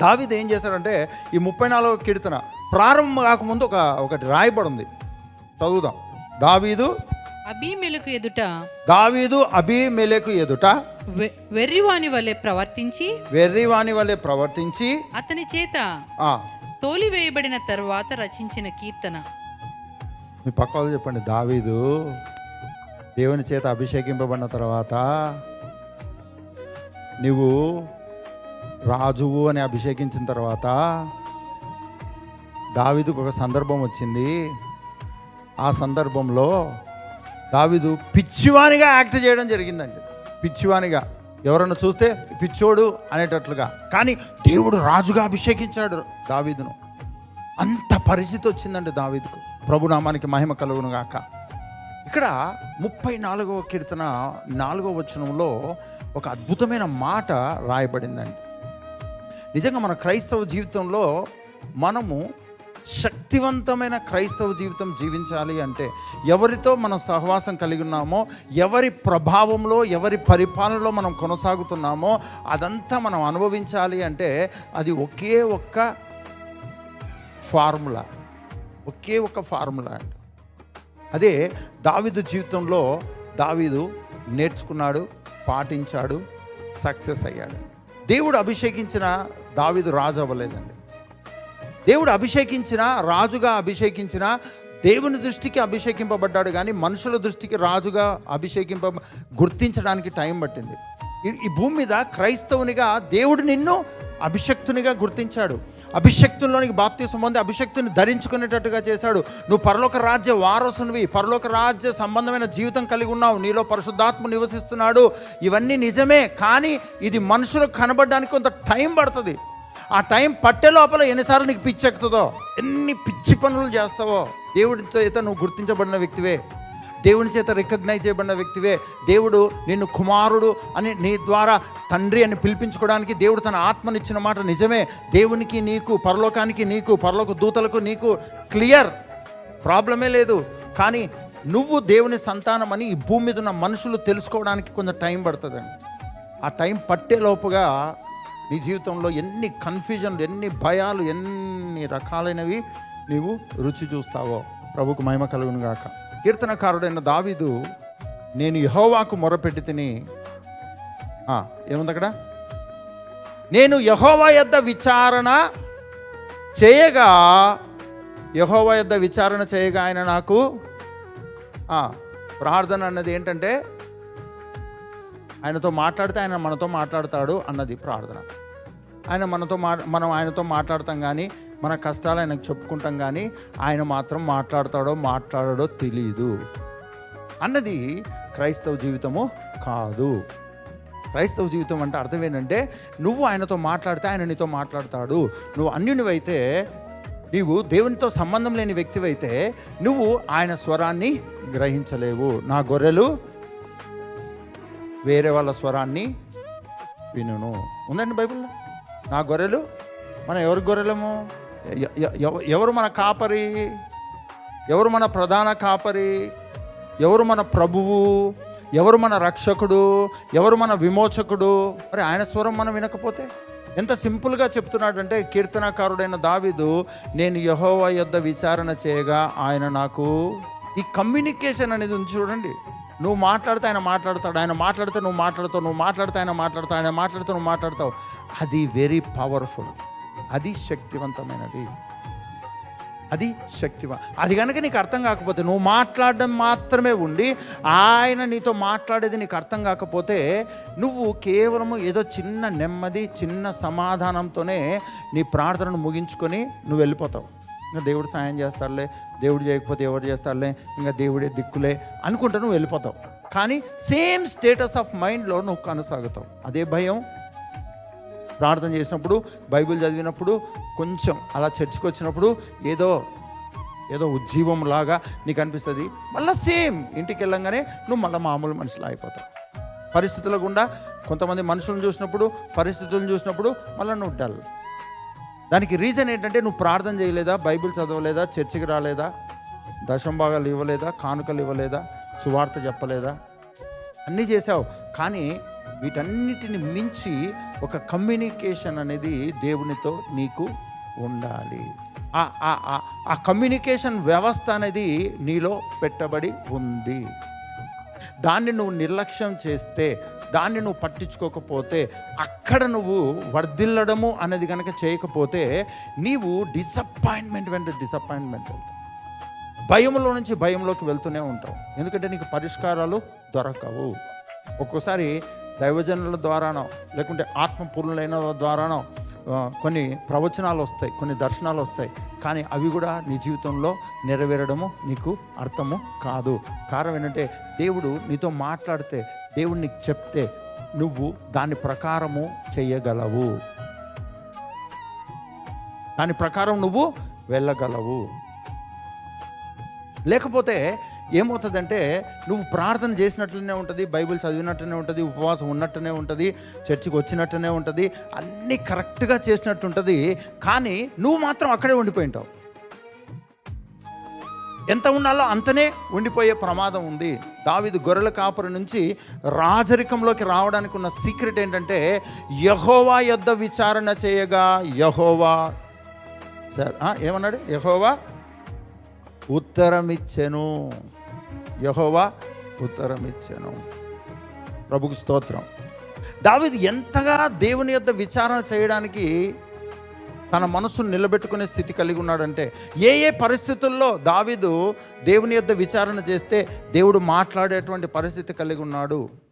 దావీదు ఏం చేశాడంటే ఈ ముప్పై నాలుగో కీర్తన ప్రారంభం కాకముందు ఒక ఒకటి రాయబడి ఉంది చదువుదాం. దావీదు అబీమెలకు ఎదుట దావీదు అభిమెలకు ఎదుట వె- వెర్రివాని వలె ప్రవర్తించి వెర్రివాని వలె ప్రవర్తించి అతని చేత ఆ, తోలివేయబడిన తరువాత రచించిన కీర్తన. మీ పక్క వాళ్ళు చెప్పండి. దావీదు దేవుని చేత అభిషేకింపబడిన తర్వాత నువ్వు రాజువు అని అభిషేకించిన తర్వాత దావిదుకు ఒక సందర్భం వచ్చింది. ఆ సందర్భంలో దావిదు పిచ్చివానిగా యాక్ట్ చేయడం జరిగిందండి. పిచ్చివానిగా. ఎవరన్నా చూస్తే పిచ్చోడు అనేటట్లుగా. కానీ దేవుడు రాజుగా అభిషేకించాడు దావీదును. అంత పరిస్థితి వచ్చిందండి దావీదుకు. ప్రభునామానికి మహిమ కలుగును గాక. ఇక్కడ ముప్పై నాలుగవ కీర్తన నాలుగవ వచనంలో ఒక అద్భుతమైన మాట రాయబడిందండి. నిజంగా మన క్రైస్తవ జీవితంలో మనము శక్తివంతమైన క్రైస్తవ జీవితం జీవించాలి అంటే ఎవరితో మనం సహవాసం కలిగి ఉన్నామో ఎవరి ప్రభావంలో ఎవరి పరిపాలనలో మనం కొనసాగుతున్నామో అదంతా మనం అనుభవించాలి అంటే అది ఒకే ఒక్క ఫార్ములా. ఒకే ఒక ఫార్ములా అండి. అదే దావిదు జీవితంలో దావీదు నేర్చుకున్నాడు పాటించాడు సక్సెస్ అయ్యాడు. దేవుడు అభిషేకించిన దావిదు రాజు అవ్వలేదండి. దేవుడు అభిషేకించిన రాజుగా అభిషేకించిన దేవుని దృష్టికి అభిషేకింపబడ్డాడు కానీ మనుషుల దృష్టికి రాజుగా అభిషేకింప గుర్తించడానికి టైం పట్టింది. ఈ- ఈ భూమి మీద క్రైస్తవునిగా దేవుడు నిన్ను అభిషక్తునిగా గుర్తించాడు. అభిషక్తుల్లోనికి బాప్తీసం పొంది అభిషక్తుని ధరించుకునేటట్టుగా చేశాడు. నువ్వు పరలోక రాజ్య వారసునివి పరలోక రాజ్య సంబంధమైన జీవితం కలిగి ఉన్నావు. నీలో పరిశుద్ధాత్మ నివసిస్తున్నాడు. ఇవన్నీ నిజమే కానీ ఇది మనుషులకు కనబడడానికి కొంత టైం పడుతుంది. ఆ టైం పట్టే లోపల ఎన్నిసార్లు నీకు పిచ్చి ఎక్కుతుందో ఎన్ని పిచ్చి పనులు చేస్తావో? దేవుడితో అయితే నువ్వు గుర్తించబడిన వ్యక్తివే. దేవుని చేత రికగ్నైజ్ చేయబడిన వ్యక్తివే దేవుడు నిన్ను కుమారుడు అని నీ ద్వారా తండ్రి అని పిలిపించుకోవడానికి దేవుడు తన ఆత్మనిచ్చిన మాట నిజమే. దేవునికి నీకు పరలోకానికి నీకు పరలోక దూతలకు నీకు క్లియర్ ప్రాబ్లమే లేదు. కానీ నువ్వు దేవుని సంతానం అని ఈ భూమి మీద ఉన్న మనుషులు తెలుసుకోవడానికి కొంచెం టైం పడుతుందండి. ఆ టైం పట్టేలోపుగా నీ జీవితంలో ఎన్ని కన్ఫ్యూజన్లు ఎన్ని భయాలు ఎన్ని రకాలైనవి నీవు రుచి చూస్తావో. ప్రభుకు మహిమ కలుగును గాక కీర్తనకారుడైన దావీదు నేను యహోవాకు మొరపెట్టి తిని ఏముంది అక్కడ? నేను యహోవా యొద్ద విచారణ చేయగా యహోవా యొద్ద విచారణ చేయగా ఆయన నాకు ప్రార్థన అన్నది ఏంటంటే ఆయనతో మాట్లాడితే ఆయన మనతో మాట్లాడతాడు అన్నది ప్రార్థన. ఆయన మనతో మా మనం ఆయనతో మాట్లాడతాం కానీ మన కష్టాలు ఆయనకు చెప్పుకుంటాం కానీ ఆయన మాత్రం మాట్లాడతాడో మాట్లాడాడో తెలియదు అన్నది క్రైస్తవ జీవితము కాదు. క్రైస్తవ జీవితం అంటే అర్థం ఏంటంటే నువ్వు ఆయనతో మాట్లాడితే ఆయన నీతో మాట్లాడతాడు. నువ్వు అన్యునివైతే నీవు దేవునితో సంబంధం లేని వ్యక్తివైతే నువ్వు ఆయన స్వరాన్ని గ్రహించలేవు. నా గొర్రెలు వేరే వాళ్ళ స్వరాన్ని వినును. ఉందండి బైబిల్లో? నా గొర్రెలు? మన ఎవరి గొర్రెలము? ఎవరు మన కాపరి? ఎవరు మన ప్రధాన కాపరి? ఎవరు మన ప్రభువు? ఎవరు మన రక్షకుడు? ఎవరు మన విమోచకుడు? మరి ఆయన స్వరం మనం వినకపోతే ఎంత సింపుల్గా చెప్తున్నాడంటే కీర్తనాకారుడైన దావిదు నేను యహోవా యొద్ద విచారణ చేయగా ఆయన నాకు ఈ కమ్యూనికేషన్ అనేది ఉంది చూడండి. నువ్వు మాట్లాడితే ఆయన మాట్లాడతాడు ఆయన మాట్లాడితే నువ్వు మాట్లాడతావు నువ్వు మాట్లాడితే ఆయన మాట్లాడతావు ఆయన మాట్లాడితే నువ్వు మాట్లాడతావు. అది వెరీ పవర్ఫుల్. అది శక్తివంతమైనది అది శక్తివ అది కనుక నీకు అర్థం కాకపోతే నువ్వు మాట్లాడడం మాత్రమే ఉండి ఆయన నీతో మాట్లాడేది నీకు అర్థం కాకపోతే నువ్వు కేవలము ఏదో చిన్న నెమ్మది చిన్న సమాధానంతోనే నీ ప్రార్థనను ముగించుకొని నువ్వు వెళ్ళిపోతావు. ఇంకా దేవుడు సాయం చేస్తారులే దేవుడు చేయకపోతే ఎవరు చేస్తారులే ఇంకా దేవుడే దిక్కులే అనుకుంటా నువ్వు వెళ్ళిపోతావు. కానీ సేమ్ స్టేటస్ ఆఫ్ మైండ్లో నువ్వు కొనసాగుతావు. అదే భయం ప్రార్థన చేసినప్పుడు బైబిల్ చదివినప్పుడు కొంచెం అలా చర్చికి వచ్చినప్పుడు ఏదో ఏదో ఉజ్జీవం లాగా నీకు అనిపిస్తుంది. మళ్ళీ సేమ్ ఇంటికి వెళ్ళంగానే నువ్వు మళ్ళీ మామూలు మనిషిలా అయిపోతావు. పరిస్థితుల గుండా కొంతమంది మనుషులను చూసినప్పుడు పరిస్థితులను చూసినప్పుడు మళ్ళీ నువ్వు డల్. దానికి రీజన్ ఏంటంటే నువ్వు ప్రార్థన చేయలేదా బైబిల్ చదవలేదా చర్చికి రాలేదా దశంభాగాలు ఇవ్వలేదా కానుకలు ఇవ్వలేదా సువార్త చెప్పలేదా? అన్నీ చేసావు కానీ వీటన్నిటిని మించి ఒక కమ్యూనికేషన్ అనేది దేవునితో నీకు ఉండాలి. ఆ- ఆ- ఆ- కమ్యూనికేషన్ వ్యవస్థ అనేది నీలో పెట్టబడి ఉంది. దాన్ని నువ్వు నిర్లక్ష్యం చేస్తే దాన్ని నువ్వు పట్టించుకోకపోతే అక్కడ నువ్వు వర్ధిల్లడము అనేది కనుక చేయకపోతే నీవు డిసప్పాయింట్మెంట్ వెంట డిసప్పాయింట్మెంట్ వెళ్తావు. భయంలో నుంచి భయంలోకి వెళ్తూనే ఉంటావు. ఎందుకంటే నీకు పరిష్కారాలు దొరకవు. ఒక్కోసారి దైవజనుల ద్వారానో లేకుంటే ఆత్మపూర్ణులైన ద్వారానో కొన్ని ప్రవచనాలు వస్తాయి కొన్ని దర్శనాలు వస్తాయి. కానీ అవి కూడా నీ జీవితంలో నెరవేరడము నీకు అర్థము కాదు. కారణం ఏంటంటే దేవుడు నీతో మాట్లాడితే దేవుడు నీకు చెప్తే నువ్వు దాని ప్రకారము చేయగలవు. దాని ప్రకారం నువ్వు వెళ్ళగలవు. లేకపోతే ఏమవుతుందంటే నువ్వు ప్రార్థన చేసినట్లనే ఉంటుంది బైబిల్ చదివినట్టునే ఉంటుంది ఉపవాసం ఉన్నట్టునే ఉంటుంది చర్చికి వచ్చినట్టునే ఉంటుంది అన్నీ కరెక్ట్గా చేసినట్టు ఉంటుంది కానీ నువ్వు మాత్రం అక్కడే ఉండిపోయి ఉంటావు. ఎంత ఉండాలో అంతనే ఉండిపోయే ప్రమాదం ఉంది. దావిదు గొర్రెల కాపురి నుంచి రాజరికంలోకి రావడానికి ఉన్న సీక్రెట్ ఏంటంటే యహోవా యొద్ద విచారణ చేయగా యహోవా సార్ ఏమన్నాడు? యహోవా ఉత్తరమిచ్చెను. యహోవా ఉత్తరమిచ్చెను. ప్రభుకు స్తోత్రం. దావిది ఎంతగా దేవుని యొద్ద విచారణ చేయడానికి తన మనసును నిలబెట్టుకునే స్థితి కలిగి ఉన్నాడంటే ఏ ఏ పరిస్థితుల్లో దావీదు దేవుని యొద్ద విచారణ చేస్తే దేవుడు మాట్లాడేటువంటి పరిస్థితి కలిగి ఉన్నాడు?